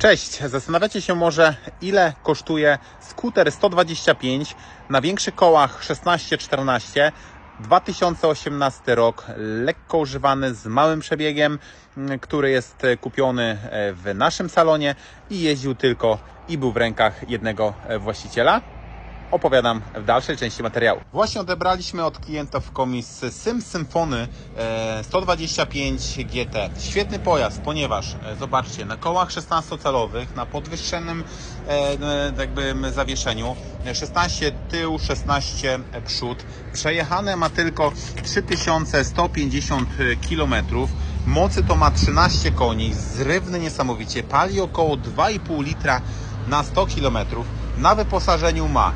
Cześć, zastanawiacie się może ile kosztuje skuter 125 na większych kołach 16-14 2018 rok, lekko używany z małym przebiegiem, m, który jest e, kupiony e, w naszym salonie i jeździł tylko i był w rękach jednego e, właściciela opowiadam w dalszej części materiału. Właśnie odebraliśmy od klienta w komis Sim Symfony e, 125 GT. Świetny pojazd, ponieważ e, zobaczcie, na kołach 16-calowych, na podwyższonym e, e, jakby zawieszeniu, e, 16 tył, 16 przód, przejechane ma tylko 3150 km. Mocy to ma 13 koni, zrywny niesamowicie, pali około 2,5 litra na 100 km. Na wyposażeniu ma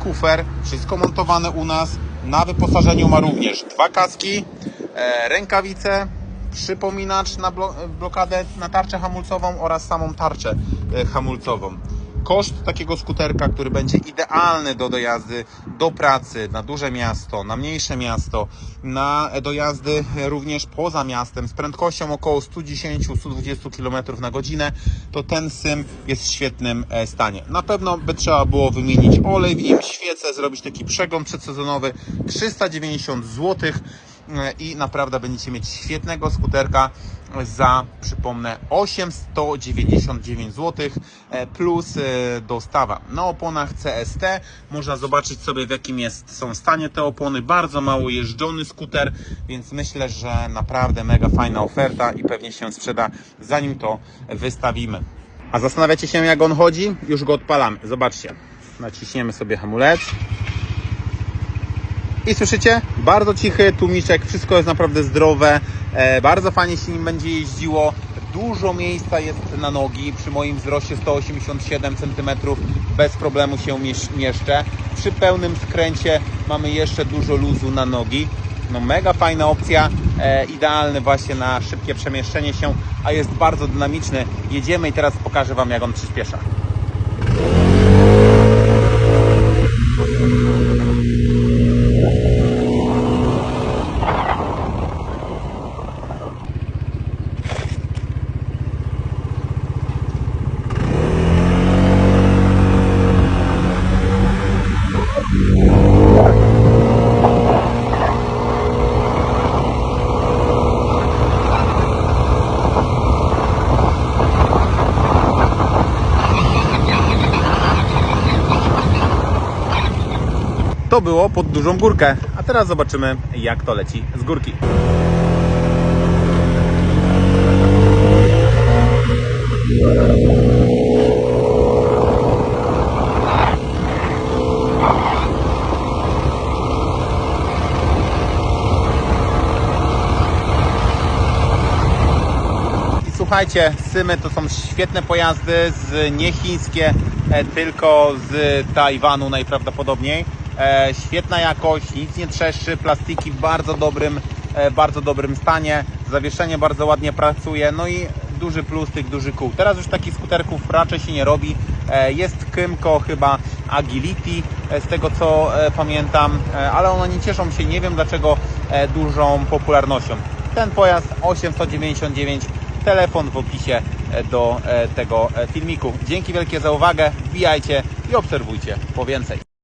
kufer, wszystko montowane u nas. Na wyposażeniu ma również dwa kaski, e, rękawice, przypominacz na blo- blokadę, na tarczę hamulcową oraz samą tarczę e, hamulcową. Koszt takiego skuterka, który będzie idealny do dojazdy do pracy, na duże miasto, na mniejsze miasto, na dojazdy również poza miastem z prędkością około 110-120 km na godzinę, to ten sym jest w świetnym e, stanie. Na pewno by trzeba było wymienić olej w nim, świecę, zrobić taki przegląd przedsezonowy 390 zł i naprawdę będziecie mieć świetnego skuterka za, przypomnę, 899 zł e, plus e, dostawa. Na oponach CST można zobaczyć sobie w jakim jest, są stanie te opony. Bardzo mało jeżdżony skuter, więc myślę, że naprawdę mega fajna oferta i pewnie się sprzeda zanim to wystawimy. A zastanawiacie się jak on chodzi? Już go odpalamy. Zobaczcie. Naciśniemy sobie hamulec. I słyszycie? Bardzo cichy tłumiczek, wszystko jest naprawdę zdrowe, e, bardzo fajnie się nim będzie jeździło. Dużo miejsca jest na nogi, przy moim wzroście 187 cm bez problemu się miesz- mieszczę. Przy pełnym skręcie mamy jeszcze dużo luzu na nogi. No mega fajna opcja, e, idealny właśnie na szybkie przemieszczenie się, a jest bardzo dynamiczny. Jedziemy i teraz pokażę Wam jak on przyspiesza. To było pod dużą górkę, a teraz zobaczymy jak to leci z górki. Słuchajcie, Symy to są świetne pojazdy, z, nie chińskie, e, tylko z Tajwanu najprawdopodobniej. E, świetna jakość, nic nie trzeszczy, plastiki w bardzo dobrym, e, bardzo dobrym stanie, zawieszenie bardzo ładnie pracuje, no i duży plus tych dużych kół. Teraz już takich skuterków raczej się nie robi. E, jest Kymco chyba Agility, z tego co pamiętam, ale one nie cieszą się, nie wiem dlaczego, dużą popularnością. Ten pojazd 899 telefon w opisie do tego filmiku. Dzięki wielkie za uwagę, wbijajcie i obserwujcie po więcej.